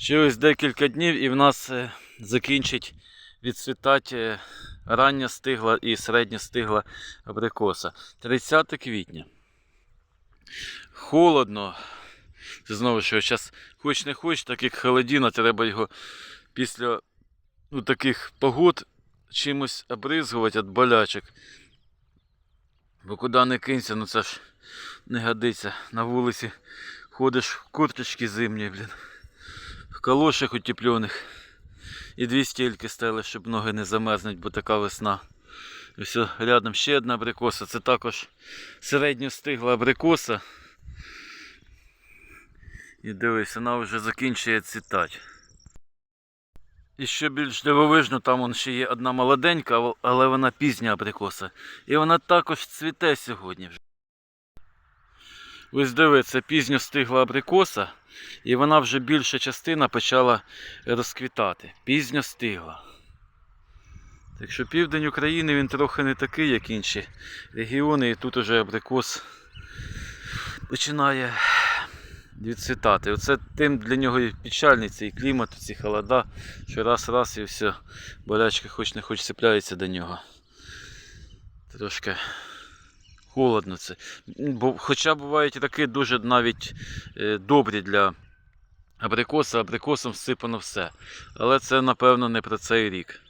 Ще ось декілька днів і в нас е, закінчить відцвітати е, рання стигла і середня стигла абрикоса. 30 квітня. Холодно. Це знову що зараз хоч не хоч, так як холодіна, треба його після ну, таких погод чимось обризгувати від болячок. Бо куди не кинься, ну це ж не годиться. На вулиці ходиш в курточки зимні, блін. Калошах утеплених. І дві стільки стели, щоб ноги не замерзнуть, бо така весна. Все, рядом ще одна абрикоса. Це також середньостигла абрикоса. І дивись, вона вже закінчує цвітати. І що більш дивовижно, там вон ще є одна молоденька, але вона пізня абрикоса. І вона також цвіте сьогодні вже. Ось диви, це пізньо стигла абрикоса, і вона вже більша частина почала розквітати. Пізньо стигла. Так що південь України він трохи не такий, як інші регіони, і тут уже абрикос починає відцвітати. Оце тим для нього і печальний цей клімат, ці холода, що раз-раз і все, болячка хоч не хоч цепляється до нього. Трошки холодно це. Бо, хоча бувають і такі дуже навіть е, добрі для абрикоса, абрикосом всипано все. Але це, напевно, не про цей рік.